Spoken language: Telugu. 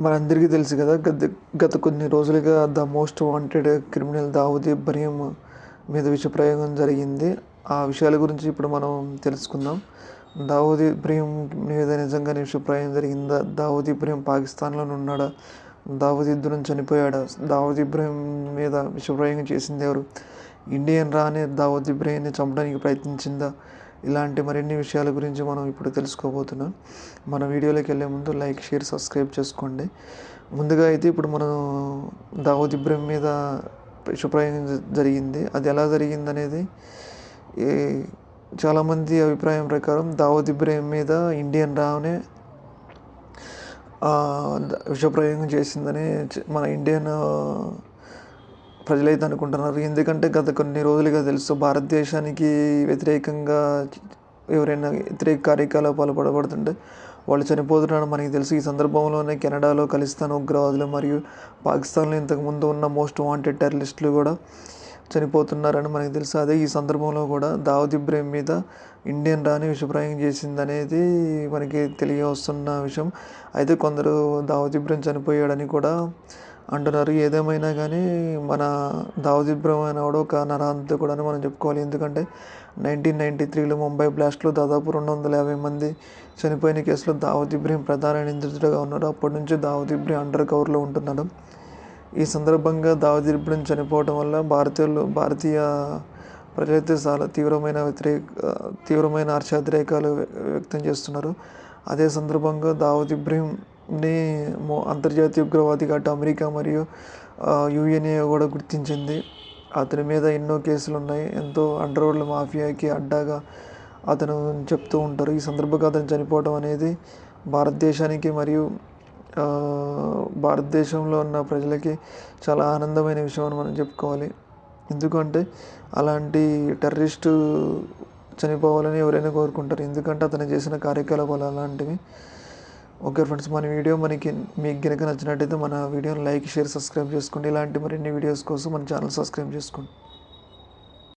మనందరికీ తెలుసు కదా గత గత కొన్ని రోజులుగా the most wanted criminal Dawood Ibrahim మీద విషప్రయోగం జరిగింది. ఆ విషయాల గురించి ఇప్పుడు మనం తెలుసుకుందాం. దావూద్ ఇబ్రహీం మీద నిజంగానే విషప్రయోగం జరిగిందా? దావూద్ ఇబ్రహీం పాకిస్తాన్లో ఉన్నాడా? దావూద్ ఇద్దరం చనిపోయాడా? దావూద్ ఇబ్రహీం మీద విషప్రయోగం చేసింది ఎవరు? ఇండియన్ రానే దావూద్ ఇబ్రహీంని చంపడానికి ప్రయత్నించిందా? ఇలాంటి మరిన్ని విషయాల గురించి మనం ఇప్పుడు తెలుసుకోబోతున్నాం. మన వీడియోలోకి వెళ్ళే ముందు లైక్ షేర్ సబ్స్క్రైబ్ చేసుకోండి. ముందుగా అయితే ఇప్పుడు మనం దావూద్ ఇబ్రహీం మీద విషప్రయోగం జ- జరిగింది. అది ఎలా జరిగింది అనేది చాలామంది అభిప్రాయం ప్రకారం దావూద్ ఇబ్రహీం మీద ఇండియన్ రావునే విషప్రయోగం చేసిందని మన ఇండియన్ ప్రజలైతే అనుకుంటున్నారు. ఎందుకంటే గత కొన్ని రోజులుగా తెలుసు భారతదేశానికి వ్యతిరేకంగా ఎవరైనా వ్యతిరేక కార్యకలాపాలు పడబడుతుంటే వాళ్ళు చనిపోతున్నారని మనకి తెలుసు. ఈ సందర్భంలోనే కెనడాలో ఖలిస్తాన్ ఉగ్రవాదులు మరియు పాకిస్తాన్లో ఇంతకుముందు ఉన్న మోస్ట్ వాంటెడ్ టెర్రలిస్టులు కూడా చనిపోతున్నారని మనకి తెలుసు. అదే ఈ సందర్భంలో కూడా దావూద్ ఇబ్రహీం మీద ఇండియన్ రాణి విషప్రయోగం చేసింది అనేది మనకి తెలియవస్తున్న విషయం. అయితే కొందరు దావూద్ ఇబ్రహీం చనిపోయాడని కూడా అంటున్నారు. ఏదేమైనా కానీ మన దావూద్ ఇబ్రహీం అనేవాడు ఒక నరహంతకుడు అని మనం చెప్పుకోవాలి. ఎందుకంటే నైన్టీన్ నైన్టీ త్రీలో ముంబై బ్లాస్ట్లో దాదాపు రెండు వందల యాభై మంది చనిపోయిన కేసులో దావూద్ ప్రధాన నిందితుడిగా ఉన్నారు. అప్పటి నుంచి దావూద్ అండర్ కవర్లో ఉంటున్నాడు. ఈ సందర్భంగా దావూద్ ఇబ్రహీం చనిపోవడం వల్ల భారతీయులు భారతీయ ప్రజలైతే చాలా తీవ్రమైన వ్యతిరేక తీవ్రమైన హర్షాతిరేకాలు వ్యక్తం చేస్తున్నారు. అదే సందర్భంగా దావూద్ ఇబ్రహీంని ని అంతర్జాతీయ ఉగ్రవాదిగా అటు అమెరికా మరియు యుఎన్ఏ కూడా గుర్తించింది. అతని మీద ఎన్నో కేసులు ఉన్నాయి ఎంతో అండర్వరల్డ్ మాఫియాకి అడ్డాగా అతను చెప్తూ ఉంటారు. ఈ సందర్భంగా అతను చనిపోవడం అనేది భారతదేశానికి మరియు భారతదేశంలో ఉన్న ప్రజలకి చాలా ఆనందమైన విషయం అని మనం చెప్పుకోవాలి. ఎందుకంటే అలాంటి టెర్రరిస్టు చనిపోవాలని ఎవరైనా కోరుకుంటారు. ఎందుకంటే అతను చేసిన కార్యకలాపాలు అలాంటివి. ఓకే ఫ్రెండ్స్ మన వీడియో మనకి మీకు గినక నచ్చినట్టయితే మన వీడియోని లైక్ షేర్ సబ్స్క్రైబ్ చేసుకోండి. ఇలాంటి మరిన్ని వీడియోస్ కోసం మన ఛానల్ సబ్స్క్రైబ్ చేసుకోండి.